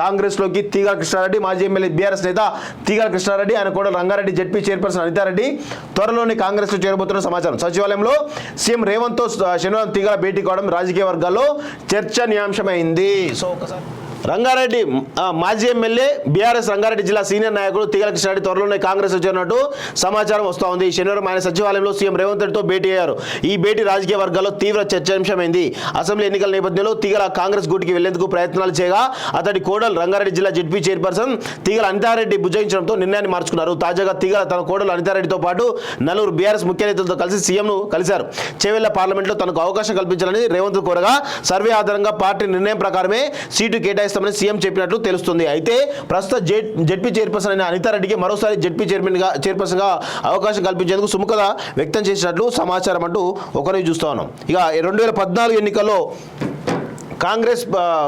కాంగ్రెస్లోకి తీగల కృష్ణారెడ్డి మాజీ ఎమ్మెల్యే బీఆర్ఎస్ నేత తీగల కృష్ణారెడ్డి ఆయన కూడా రంగారెడ్డి జడ్పీ చైర్పర్సన్ అనితారెడ్డి త్వరలోనే కాంగ్రెస్లో చేరబోతున్న సమాచారం. సచివాలయంలో సీఎం రేవంత్తో శనివారం తీగల భేటీ కావడం రాజకీయ వర్గాల్లో చర్చనీయాంశమైంది. సో ఒకసారి రంగారెడ్డి మాజీ ఎమ్మెల్యే బీఆర్ఎస్ రంగారెడ్డి జిల్లా సీనియర్ నాయకుడు తీగల కృష్ణారెడ్డి త్వరలోనే కాంగ్రెస్ వచ్చినట్టు సమాచారం వస్తూ ఉంది. శనివారం ఆయన సచివాలయంలో సీఎం రేవంత్ రెడ్డితో భేటీ అయ్యారు. ఈ భేటీ రాజకీయ వర్గాల్లో తీవ్ర చర్చాంశమైంది అసెంబ్లీ ఎన్నికల నేపథ్యంలో తీగల కాంగ్రెస్ గూటికి వెళ్ళేందుకు ప్రయత్నాలు చేయగా అతడి కోడలు రంగారెడ్డి జిల్లా జడ్పీ చైర్పర్సన్ తీగల అనితారెడ్డి భుజించడంతో నిర్ణయాన్ని మార్చుకున్నారు. తాజాగా తీగల తన కోడలు అనితారెడ్డితో పాటు నలుగురు బీఆర్ఎస్ ముఖ్య నేతలతో కలిసి సీఎంను కలిశారు. చేవెళ్ళ పార్లమెంట్లో తనకు అవకాశం కల్పించాలని రేవంత్ కోరగా సర్వే ఆధారంగా పార్టీ నిర్ణయం ప్రకారమే సీటు చేస్తామని సీఎం చెప్పినట్లు తెలుస్తుంది. అయితే ప్రస్తుత జెడ్ జడ్పీ చైర్పర్సన్ అయిన అనితారెడ్డికి మరోసారి జడ్పీ చైర్మన్గా చైర్పర్సన్గా అవకాశం కల్పించేందుకు సుముఖత వ్యక్తం చేసినట్లు సమాచారం అంటూ ఒకరిని చూస్తా ఉన్నాం. ఇక రెండు వేల పద్నాలుగు ఎన్నికల్లో కాంగ్రెస్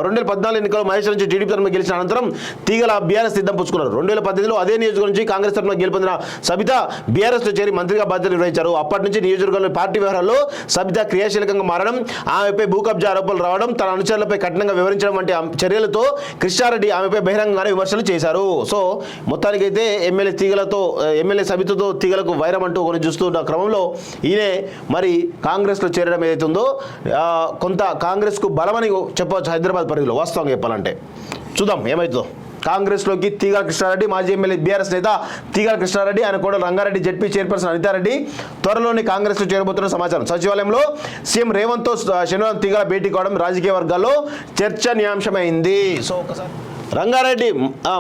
రెండు వేల పద్నాలుగు ఎన్నికల్లో మహేశ్వరం నుంచి టీడీపీ తరఫున గెలిచిన అనంతరం తీగల బీఆర్ఎస్ సిద్ధం పుచ్చుకున్నారు. రెండు వేల పద్దెనిమిదిలో అదే నియోజకవర్గం నుంచి కాంగ్రెస్ తరఫున గెలుపొందిన సబిత బీఆర్ఎస్లో చేరి మంత్రిగా బాధ్యతలు నిర్వహించారు. అప్పటి నుంచి నియోజకవర్గంలో పార్టీ వ్యవహారాల్లో సబిత క్రియాశీలకంగా మారడం ఆమెపై భూ కబ్జా ఆరోపణలు రావడం తన అనుచరులపై కఠినంగా వివరించడం వంటి చర్యలతో కృష్ణారెడ్డి ఆమెపై బహిరంగంగానే విమర్శలు చేశారు. సో మొత్తానికైతే ఎమ్మెల్యే తీగలతో ఎమ్మెల్యే సబితతో తీగలకు వైరం అంటూ కొన్ని చూస్తున్న క్రమంలో ఈయనే మరి కాంగ్రెస్లో చేరడం ఏదైతే ఉందో కొంత కాంగ్రెస్కు బలమని చెప్పవచ్చు హైదరాబాద్ పరిధిలో వాస్తవంగా చెప్పాలంటే. చూద్దాం ఏమవుతుందో కాంగ్రెస్లోకి తీగల కృష్ణారెడ్డి మాజీ ఎమ్మెల్యే బీఆర్ఎస్ నేత తీగల కృష్ణారెడ్డి ఆయన కూడా రంగారెడ్డి జడ్పీ చైర్పర్సన్ అనితారెడ్డి త్వరలోని కాంగ్రెస్లో చేరబోతున్న సమాచారం. సచివాలయంలో సీఎం రేవంత్తో శనివారం తీగల భేటీ కావడం రాజకీయ వర్గాల్లో చర్చనీయాంశమైంది. సో ఒకసారి రంగారెడ్డి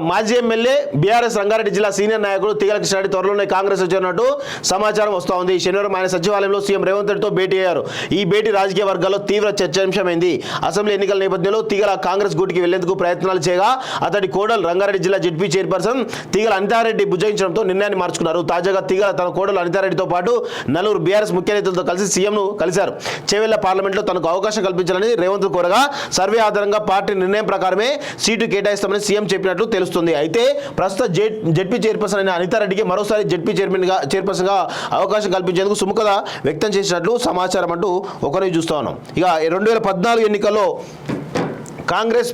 మాజీ ఎమ్మెల్యే బీఆర్ఎస్ రంగారెడ్డి జిల్లా సీనియర్ నాయకుడు తీగల కృష్ణారెడ్డి త్వరలోనే కాంగ్రెస్ వచ్చినట్టు సమాచారం వస్తూ ఉంది. శనివారం ఆయన సచివాలయంలో సీఎం రేవంత్ రెడ్డితో భేటీ అయ్యారు. ఈ భేటీ రాజకీయ వర్గాల్లో తీవ్ర చర్చాంశమైంది. అసెంబ్లీ ఎన్నికల నేపథ్యంలో తీగల కాంగ్రెస్ గూటికి వెళ్ళేందుకు ప్రయత్నాలు చేయగా అతడి కోడలు రంగారెడ్డి జిల్లా జడ్పీ చైర్పర్సన్ తీగల అనితారెడ్డి భుజించడంతో నిర్ణయాన్ని మార్చుకున్నారు. తాజాగా తీగల తన కోడలు అనితారెడ్డితో పాటు నలుగురు బీఆర్ఎస్ ముఖ్య నేతలతో కలిసి సీఎంను కలిశారు. చేవెళ్ళ పార్లమెంట్లో తనకు అవకాశం కల్పించాలని రేవంత్ కోరగా సర్వే ఆధారంగా పార్టీ నిర్ణయం ప్రకారమే సీటు కేటాయిస్తామని సీఎం చెప్పినట్లు తెలుస్తుంది. అయితే ప్రస్తుత జెడ్ జడ్పీ చైర్పర్సన్ అయిన అనితారెడ్డికి మరోసారి జడ్పీ చైర్మన్గా చైర్పర్సన్గా అవకాశం కల్పించేందుకు సుముఖత వ్యక్తం చేసినట్లు సమాచారం అంటూ ఒకరిని చూస్తా ఉన్నాం. ఇక రెండు వేల పద్నాలుగు ఎన్నికల్లో కాంగ్రెస్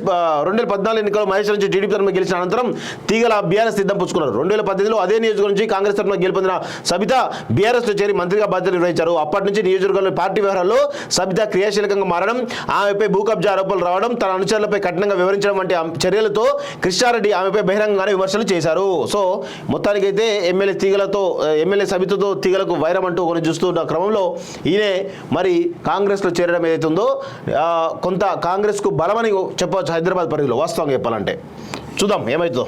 రెండు వేల పద్నాలుగు ఎన్నికల్లో మహేశ్వరం నుంచి టీడీపీ తరఫున గెలిచిన అనంతరం తీగల బీఆర్ఎస్ సిద్ధం పుచ్చుకున్నారు. రెండు వేల పద్దెనిమిదిలో అదే నియోజకవర్గం నుంచి కాంగ్రెస్ తరఫున గెలుపొందిన సబిత బీఆర్ఎస్లో చేరి మంత్రిగా బాధ్యతలు నిర్వహించారు. అప్పటి నుంచి నియోజకవర్గంలో పార్టీ వ్యవహారాల్లో సబిత క్రియాశీలకంగా మారడం ఆమెపై భూ కబ్జా ఆరోపణలు రావడం తన అనుచరులపై కఠినంగా వివరించడం వంటి చర్యలతో కృష్ణారెడ్డి ఆమెపై బహిరంగంగానే విమర్శలు చేశారు. సో మొత్తానికైతే ఎమ్మెల్యే తీగలతో ఎమ్మెల్యే సబితతో తీగలకు వైరం అంటూ కొన్ని చూస్తున్న క్రమంలో ఈయనే మరి కాంగ్రెస్లో చేరడం ఏదైతుందో కొంత కాంగ్రెస్కు బలమని చెప్పవచ్చు హైదరాబాద్ పరిధిలో వాస్తవంగా చెప్పాలంటే. చూద్దాం ఏమవుతుందో